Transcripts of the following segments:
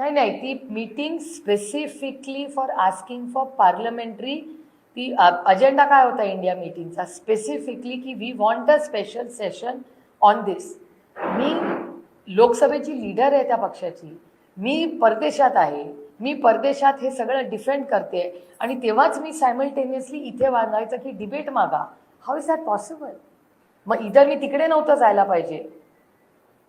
नाही नाही ती meeting specifically for asking for parliamentary ती अजेंडा काय होता इंडिया मीटिंगचा स्पेसिफिकली की we want a special session on this मी लोकसभेची लीडर आहे त्या पक्षाची. मी परदेशात आहे. मी परदेशात हे सगळं डिफेंड करते. आणि तेव्हाच मी सायमल्टेनियसली इथे वागायचं की डिबेट मागा. हाऊ इज दॅट पॉसिबल मग इतर मी तिकडे नव्हतं जायला पाहिजे.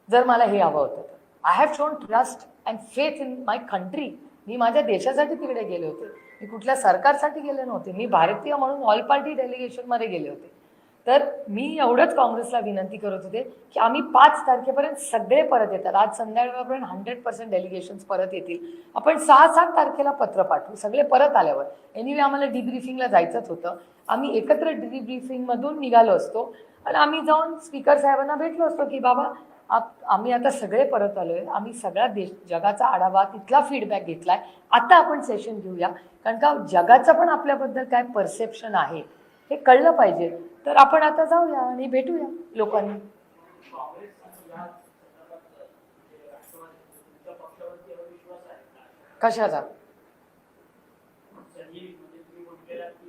जर मला हे हवं होतं तर. I have shown trust and faith in my country मी माझ्या देशासाठी तिकडे गेले होते. मी कुठल्या सरकारसाठी गेले नव्हते. मी भारतीय म्हणून ऑल पार्टी डेलिगेशनमध्ये गेले होते. तर मी एवढंच काँग्रेसला विनंती करत होते की आम्ही पाच तारखेपर्यंत सगळे परत येतात. आज संध्याकाळपर्यंत हंड्रेड पर्सेंट डेलिगेशन्स परत येतील. आपण सहा सात तारखेला पत्र पाठवू. सगळे परत आल्यावर. एनिवे आम्हाला डिब्रिफिंगला जायचंच होतं. आम्ही एकत्र डिब्रिफिंगमधून निघालो असतो. आणि आम्ही जाऊन स्पीकर साहेबांना भेटलो असतो की बाबा आम्ही आता सगळे परत आलो आहे आम्ही सगळ्या देश जगाचा आढावा तिथला फीडबॅक घेतला आहे आता आपण सेशन घेऊया. कारण का जगाचं पण आपल्याबद्दल काय परसेप्शन आहे हे कळलं पाहिजे. तर आपण आता जाऊया आणि भेटूया लोकांनी. कशाचा?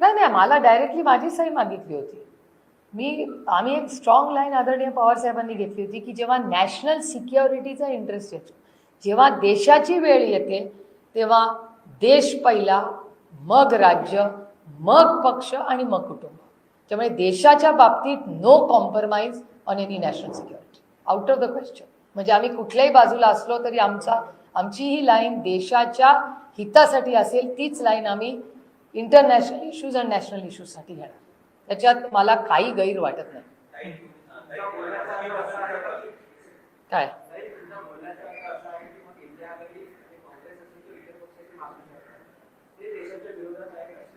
नाही नाही मला डायरेक्टली माझी सही मागितली होती. मी आम्ही एक स्ट्रॉंग लाईन आदरणीय पवार साहेबांनी घेतली होती की जेव्हा नॅशनल सिक्युरिटीचा इंटरेस्ट येतो जेव्हा देशाची वेळ येते तेव्हा देश पहिला मग राज्य मग पक्ष आणि मग कुटुंब. त्यामुळे देशाच्या बाबतीत no compromise on any national security out of the question म्हणजे आम्ही कुठल्याही बाजूला असलो तरी आमचा आमची ही लाईन देशाच्या हितासाठी असेल तीच लाईन आम्ही इंटरनॅशनल इश्यूज आणि नॅशनल इश्यूजसाठी घेणार. त्याच्यात मला काही गैर वाटत नाही. काय?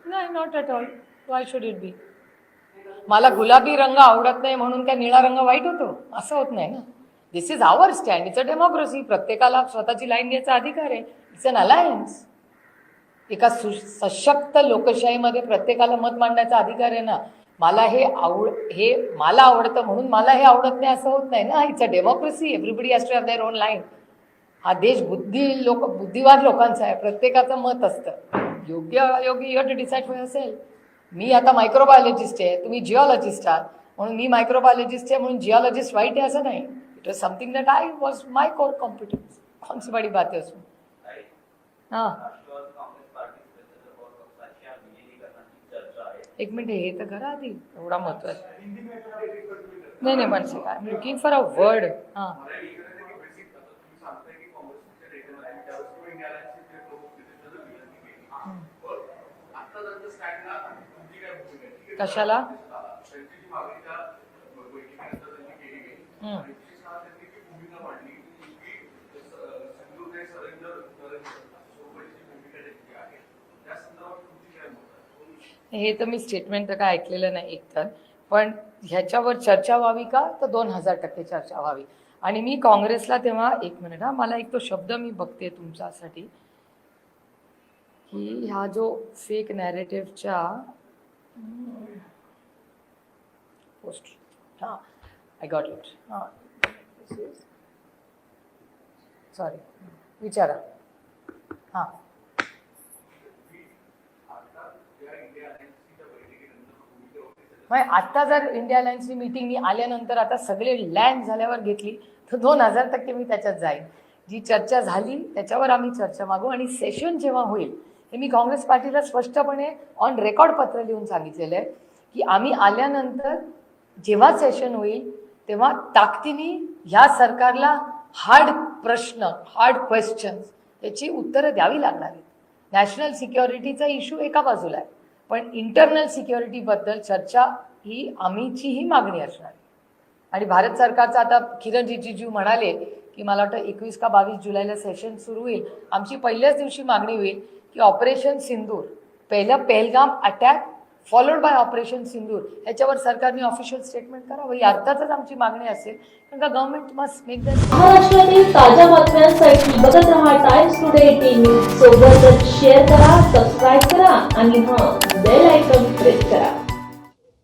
नाही not at all why should it be मला गुलाबी रंग आवडत नाही म्हणून काय निळा रंग वाईट होतो? असं होत नाही ना. This is our stand it's a democracy प्रत्येकाला स्वतःची लाईन घ्यायचा अधिकार आहे. इट्स अन अलायन्स एका सु सशक्त लोकशाहीमध्ये प्रत्येकाला मत मांडण्याचा अधिकार आहे ना. मला हे आवड हे मला आवडतं म्हणून मला हे आवडत नाही असं होत नाही ना. It's a democracy everybody has to have their own line हा देश बुद्धी लोक बुद्धिवाद लोकांचा आहे. प्रत्येकाचं मत असतं. योग्य अयोग्य यू टू डिसाईड फॉर असेल मी आता मायक्रोबायोलॉजिस्ट आहे. तुम्ही जिओलॉजिस्ट आहात. म्हणून मी मायक्रोबायोलॉजिस्ट आहे म्हणून जिओलॉजिस्ट वाईट आहे असं नाही. It was something that I was my core competence कौन सी बडी बात उसमें हां. एक मिनिट हे तर करा आधी. एवढा महत्त्वाचा नाही नाही I am looking for a word हां. कशाला? हे तर मी स्टेटमेंट तर काय ऐकलेलं नाही एकतर. पण ह्याच्यावर चर्चा व्हावी का? तर दोन हजार टक्के चर्चा व्हावी. आणि मी काँग्रेसला तेव्हा एक मिनिट हा मला एक तो शब्द मी बघते तुमच्यासाठी. की हा जो फेक नॅरेटिव्हच्या पोस्ट हां आय गॉट इट हां. सॉरी विचारा. हां. म्हणजे मग आत्ता जर इंडिया अलायन्सची मीटिंग मी आल्यानंतर आता सगळे लँड झाल्यावर घेतली तर दोन हजार टक्के मी त्याच्यात जाईन जी चर्चा झाली त्याच्यावर आम्ही चर्चा मागू आणि सेशन जेव्हा होईल हे मी काँग्रेस पार्टीला स्पष्टपणे ऑन रेकॉर्ड पत्र लिहून सांगितलेलं आहे की आम्ही आल्यानंतर जेव्हा सेशन होईल तेव्हा ताकदीने ह्या सरकारला हार्ड प्रश्न हार्ड क्वेश्चन्स याची उत्तरं द्यावी लागणार आहेत. नॅशनल सिक्युरिटीचा इश्यू एका बाजूला आहे. पण इंटरनल सिक्युरिटीबद्दल चर्चा ही आम्हीचीही मागणी असणार आणि भारत सरकारचं आता किरण रिजिजू म्हणाले की मला वाटतं एकवीस का बावीस जुलैला सेशन सुरू होईल. आमची पहिल्याच दिवशी मागणी होईल की ऑपरेशन सिंदूर पहिलं Pahalgam attack followed by operation Sindoor याच्यावर सरकारने ऑफिशियल स्टेटमेंट करावं. ही अर्थातच आमची मागणी असेल. कारण का गव्हर्नमेंट मस्ट मेक द महाराष्ट्रातील ताज्या टाइम्स टुडे सोबतच शेअर करा सबस्क्राईब करा आणि हां बेल आयकॉन प्रेस करा.